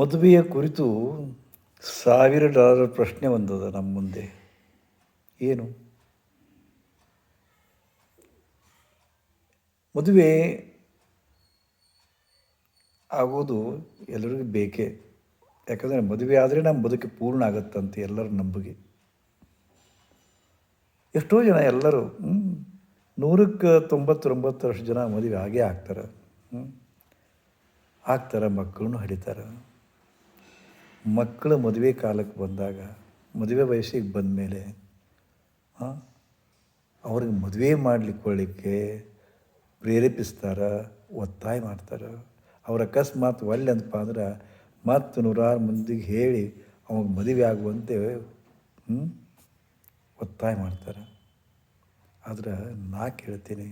ಮದುವೆಯ ಕುರಿತು ಸಾವಿರ ಡಾಲರ್ ಪ್ರಶ್ನೆ ಒಂದದ ನಮ್ಮ ಮುಂದೆ. ಏನು? ಮದುವೆ ಆಗೋದು ಎಲ್ಲರಿಗೂ ಬೇಕೇ? ಯಾಕಂದರೆ ಮದುವೆ ಆದರೆ ನಮ್ಮ ಬದುಕು ಪೂರ್ಣ ಆಗುತ್ತಂತೆ ಎಲ್ಲರ ನಂಬಿಕೆ. ಎಷ್ಟೋ ಜನ ಎಲ್ಲರೂ ನೂರಕ್ಕೆ ತೊಂಬತ್ತೊಂಬತ್ತರಷ್ಟು ಜನ ಮದುವೆ ಆಗೇ ಆಗ್ತಾರೆ. ಆಗ್ತಾರೆ ಮಕ್ಕಳನ್ನು ಹಡಿತಾರೆ. ಮಕ್ಕಳು ಮದುವೆ ಕಾಲಕ್ಕೆ ಬಂದಾಗ, ಮದುವೆ ವಯಸ್ಸಿಗೆ ಬಂದ ಮೇಲೆ ಅವ್ರಿಗೆ ಮದುವೆ ಮಾಡಲಿಕ್ಕೊಳ್ಳಿಕ್ಕೆ ಪ್ರೇರೇಪಿಸ್ತಾರೆ, ಒತ್ತಾಯ ಮಾಡ್ತಾರೆ. ಅವ್ರ ಅಕಸ್ಮಾತ್ ಒಳ್ಳೆ ಅಂತಪ್ಪ ಅಂದ್ರೆ ಮತ್ತು ನೂರಾರು ಮಂದಿಗೆ ಹೇಳಿ ಅವಾಗ ಮದುವೆ ಆಗುವಂತೆ ಒತ್ತಾಯ ಮಾಡ್ತಾರೆ. ಆದ್ರೆ ನಾ ಕೇಳ್ತೀನಿ,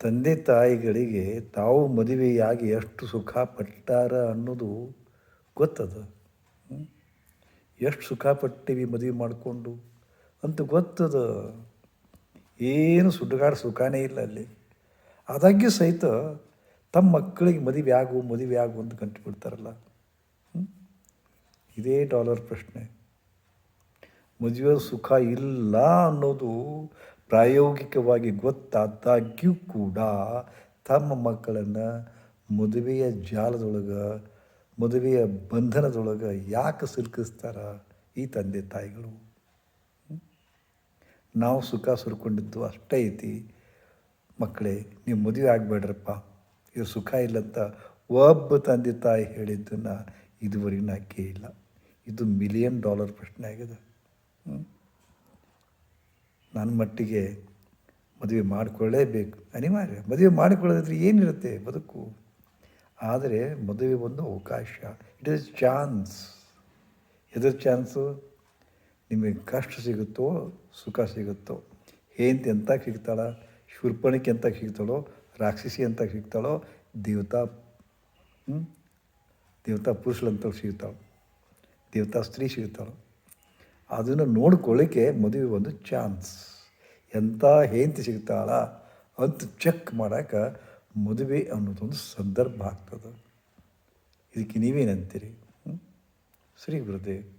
ತಂದೆ ತಾಯಿಗಳಿಗೆ ತಾವು ಮದುವೆಯಾಗಿ ಎಷ್ಟು ಸುಖ ಪಟ್ಟಾರ ಅನ್ನೋದು ಗೊತ್ತದ? ಎಷ್ಟು ಸುಖಪಟ್ಟಿವಿ ಮದುವೆ ಮಾಡಿಕೊಂಡು ಅಂತ ಗೊತ್ತದ? ಏನು ಸುಡುಗಾಡ ಸುಖನೇ ಇಲ್ಲ ಅಲ್ಲಿ. ಆದಾಗ್ಯೂ ಸಹಿತ ತಮ್ಮ ಮಕ್ಕಳಿಗೆ ಮದುವೆ ಆಗು ಮದುವೆ ಆಗು ಅಂತ ಗಂಟು ಬಿಡ್ತಾರಲ್ಲ? ಇದೇ ಡಾಲರ್ ಪ್ರಶ್ನೆ. ಮದುವೆ ಸುಖ ಇಲ್ಲ ಅನ್ನೋದು ಪ್ರಾಯೋಗಿಕವಾಗಿ ಗೊತ್ತಾದಾಗ್ಯೂ ಕೂಡ ತಮ್ಮ ಮಕ್ಕಳನ್ನು ಮದುವೆಯ ಜಾಲದೊಳಗೆ ಮದುವೆಯ ಬಂಧನದೊಳಗೆ ಯಾಕೆ ಸಿಲುಕಿಸ್ತಾರ ಈ ತಂದೆ ತಾಯಿಗಳು? ನಾವು ಸುಖ ಸುರ್ಕೊಂಡಿದ್ದು ಅಷ್ಟೇ ಐತಿ. ಮಕ್ಕಳೇ, ನೀವು ಮದುವೆ ಆಗಬೇಡ್ರಪ್ಪ. ಇದು ಸುಖ ಇಲ್ಲ ಅಂತ ಒಬ್ಬ ತಂದೆ ತಾಯಿ ಹೇಳಿದ್ದನ್ನು ಇದುವರೆಗೂ ನಾ ಕೇಳಿಲ್ಲ. ಇದು ಮಿಲಿಯನ್ ಡಾಲರ್ ಪ್ರಶ್ನೆ ಆಗಿದೆ. ನನ್ನ ಮಟ್ಟಿಗೆ ಮದುವೆ ಮಾಡಿಕೊಳ್ಳೇಬೇಕು. ಅನಿವಾರ್ಯ. ಮದುವೆ ಮಾಡಿಕೊಳ್ಳೋದಿದ್ರೆ ಏನಿರುತ್ತೆ ಬದುಕು? ಆದರೆ ಮದುವೆ ಒಂದು ಅವಕಾಶ. ಇಟ್ ಇಸ್ ಚಾನ್ಸ್ ಎದ್ರ ಚಾನ್ಸು ನಿಮಗೆ ಕಷ್ಟ ಸಿಗುತ್ತೋ, ಸುಖ ಸಿಗುತ್ತೋ ಹೇಂತಿ ಅಂತ ಸಿಗ್ತಾಳ, ಶೂರ್ಪಣಿಕೆ ಅಂತ ಸಿಗ್ತಾಳೋ, ರಾಕ್ಷಸಿ ಅಂತ ಸಿಗ್ತಾಳೋ, ದೇವತಾ ದೇವತಾ ಪುರುಷರಂತ ಸಿಗ್ತಾಳೆ, ದೇವತಾ ಸ್ತ್ರೀ ಸಿಗ್ತಾಳೆ. ಅದನ್ನು ನೋಡ್ಕೊಳ್ಳಿಕ್ಕೆ ಮದುವೆ ಒಂದು ಚಾನ್ಸ್ ಎಂಥ ಹೇಂತಿ ಸಿಗ್ತಾಳ ಅಂತ ಚೆಕ್ ಮಾಡೋಕೆ ಮದುವೆ ಅನ್ನೋದೊಂದು ಸಂದರ್ಭ ಆಗ್ತದೆ. ಇದಕ್ಕೆ ನೀವೇನಂತೀರಿ? ಸರಿ ಗುರುದೇವ್.